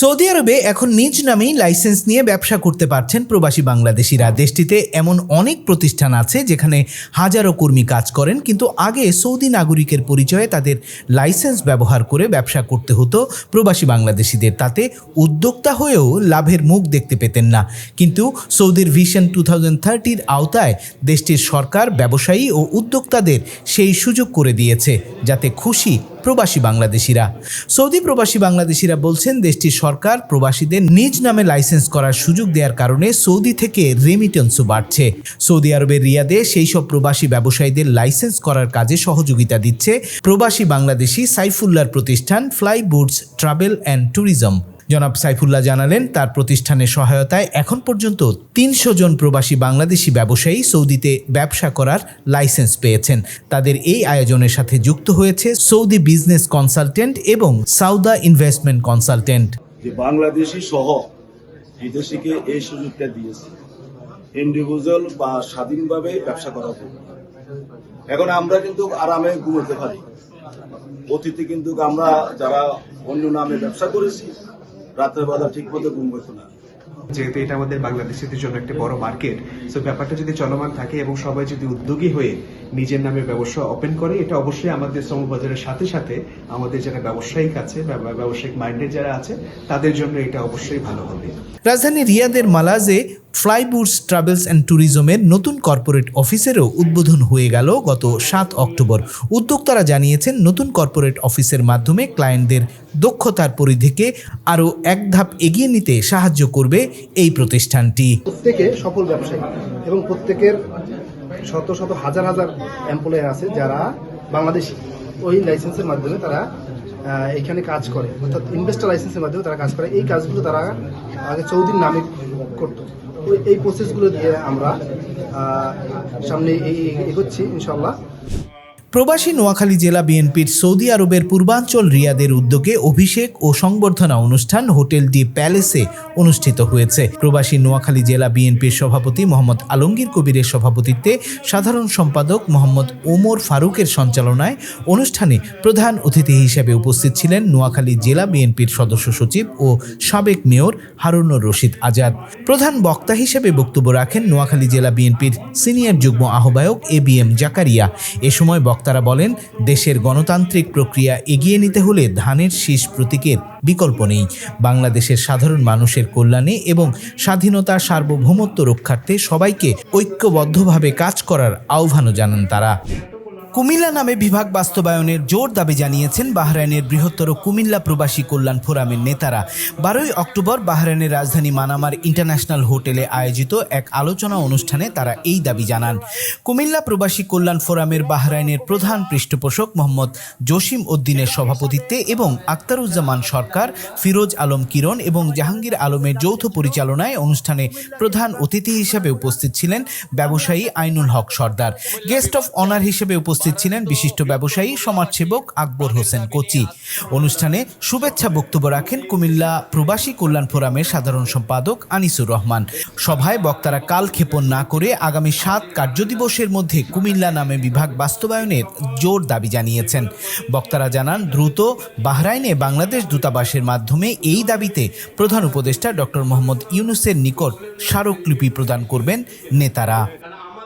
Saudi আরবে এখন নিজ নামেই লাইসেন্স নিয়ে ব্যবসা করতে পারছেন প্রবাসী বাংলাদেশিরা। দেশটিতে এমন অনেক প্রতিষ্ঠান আছে যেখানে হাজারো কর্মী কাজ করেন, কিন্তু আগে সৌদি নাগরিকের পরিচয়ে তাদের লাইসেন্স ব্যবহার করে ব্যবসা করতে হতো প্রবাসী বাংলাদেশিদের। তাতে উদ্যোক্তা হয়েও লাভের মুখ দেখতে পেতেন না। কিন্তু সৌদির ভিশন টু থাউজেন্ড থার্টির আওতায় দেশটির সরকার, ব্যবসায়ী ও উদ্যোক্তাদের সেই সুযোগ করে দিয়েছে, যাতে খুশি প্রবাসী বাংলাদেশিরা। সৌদি প্রবাসী বাংলাদেশিরা বলছেন, দেশটির সরকার প্রবাসীদের নিজ নামে লাইসেন্স করার সুযোগ দেওয়ার কারণে সৌদি থেকে রেমিটেন্সও বাড়ছে। সৌদি আরবের রিয়াদে সেই সব প্রবাসী ব্যবসায়ীদের লাইসেন্স করার কাজে সহযোগিতা দিচ্ছে প্রবাসী বাংলাদেশি সাইফুল্লার প্রতিষ্ঠান ফ্লাই ট্রাভেল অ্যান্ড ট্যুরিজম জনাব সাইফুল্লাহ জানালেন, তার প্রতিষ্ঠানের সহায়তায় এখন পর্যন্ত তিনশো জন প্রবাসী বাংলাদেশি ব্যবসায়ী সৌদিতে ব্যবসা করার লাইসেন্স পেয়েছেন। তাদের এই আয়োজনের সাথে যুক্ত হয়েছে সৌদি বিজনেস কনসালটেন্ট এবং সাউদা ইনভেস্টমেন্ট কনসালটেন্ট। বাংলাদেশি সহ বিদেশিকে এই সুযোগটা দিয়েছে। ইন্ডিভিজুয়াল বা স্বাধীনভাবে ব্যবসা করা এখন আমরা কিন্তু আরামে ঘুমোতে পারি। অতীতে কিন্তু আমরা যারা অন্য নামে ব্যবসা করেছি রাতের বেলা ঠিক মতো ঘুম হতো না। যেহেতু এটা আমাদের বাংলাদেশের জন্য একটা বড় মার্কেট সো ব্যাপারটা যদি চলমান থাকে এবং সবাই যদি উদ্যোগী হয়ে নিজের নামে ব্যবসা ওপেন করে এটা অবশ্যই আমাদের শ্রমবাজারের সাথে সাথে আমাদের যারা ব্যবসায়িক আছে ব্যবসায়িক মাইন্ডেড যারা আছে তাদের জন্য এটা অবশ্যই ভালো হবে। রাজধানী রিয়াদের মালাজে ফ্লাইবুটস ট্রাভেলস অ্যান্ড ট্যুরিজমের নতুন কর্পোরেট অফিসেরও উদ্বোধন হয়ে গেল গত সাত অক্টোবর। উদ্যোক্তারা জানিয়েছেন, নতুন কর্পোরেট অফিসের মাধ্যমে ক্লায়েন্টদের দক্ষতার পরিধিকে আরও এক ধাপ এগিয়ে নিতে সাহায্য করবে এই প্রতিষ্ঠানটি। প্রত্যেকে সফল ব্যবসায়ী এবং প্রত্যেকের শত শত হাজার হাজার এমপ্লয়ার আছে যারা বাংলাদেশি। ওই লাইসেন্সের মাধ্যমে তারা এখানে কাজ করে। অর্থাৎ ইনভেস্টার লাইসেন্সের মাধ্যমে তারা কাজ করে। এই কাজগুলো তারা আগে চৌদিন নামে করতো। ওই- এই প্রসেসগুলো দিয়ে আমরা সামনে এই এগোচ্ছি ইনশাল্লাহ প্রবাসী নোয়াখালী জেলা বিএনপির সৌদি আরবের পূর্বাঞ্চল রিয়াদের উদ্যোগে অভিষেক ও সংবর্ধনা অনুষ্ঠান হোটেল ডি প্যালেসে অনুষ্ঠিত হয়েছে। প্রবাসী নোয়াখালী জেলা বিএনপির সভাপতি মোহাম্মদ আলমগীর কবিরের সভাপতিত্বে সাধারণ সম্পাদক মোহাম্মদ ওমর ফারুকের সঞ্চালনায় অনুষ্ঠানে প্রধান অতিথি হিসেবে উপস্থিত ছিলেন নোয়াখালী জেলা বিএনপির সদস্য সচিব ও সাবেক মেয়র হারুনুর রশিদ আজাদ। প্রধান বক্তা হিসেবে বক্তব্য রাখেন নোয়াখালী জেলা বিএনপির সিনিয়র যুগ্ম আহ্বায়ক এ বি এম জাকারিয়া। এ সময় বক্তারা বলেন, দেশের গণতান্ত্রিক প্রক্রিয়া এগিয়ে নিতে হলে ধানের শীষ প্রতীকের বিকল্প নেই। বাংলাদেশের সাধারণ মানুষের কল্যাণে এবং স্বাধীনতা সার্বভৌমত্ব রক্ষার্থে সবাইকে ঐক্যবদ্ধভাবে কাজ করার আহ্বানও জানান তারা। কুমিল্লা নামে বিভাগ বাস্তবায়নের জোর দাবি জানিয়েছেন বাহরাইনের বৃহত্তর কুমিল্লা প্রবাসী কল্যাণ ফোরামের নেতারা। বারোই অক্টোবর বাহরাইনের রাজধানী মানামার ইন্টারন্যাশনাল হোটেলে আয়োজিত এক আলোচনা অনুষ্ঠানে তারা এই দাবি জানান। কুমিল্লা প্রবাসী কল্যাণ ফোরামের বাহরাইনের প্রধান পৃষ্ঠপোষক মোহাম্মদ জসিম উদ্দিনের সভাপতিত্বে এবং আক্তারুজ্জামান সরকার, ফিরোজ আলম কিরণ এবং জাহাঙ্গীর আলমের যৌথ পরিচালনায় অনুষ্ঠানে প্রধান অতিথি হিসেবে উপস্থিত ছিলেন ব্যবসায়ী Ainul Haque Sardar. Guest of honour হিসেবে উপস্থিত ছিলেন বিশিষ্ট ব্যবসায়ী, সমাজসেবক আকবর হোসেন কোচি। অনুষ্ঠানে শুভেচ্ছা বক্তব্য রাখেন কুমিল্লা প্রবাসী কল্যাণ ফোরামের সাধারণ সম্পাদক আনিসুর রহমান। সভায় বক্তারা কাল ক্ষেপণ না করে আগামী সাত কার্যদিবসের মধ্যে কুমিল্লা নামে বিভাগ বাস্তবায়নের জোর দাবি জানিয়েছেন। বক্তারা জানান, দ্রুত বাহরাইনে বাংলাদেশ দূতাবাসের মাধ্যমে এই দাবিতে প্রধান উপদেষ্টা ডক্টর মোহাম্মদ ইউনুসের নিকট স্মারকলিপি প্রদান করবেন নেতারা।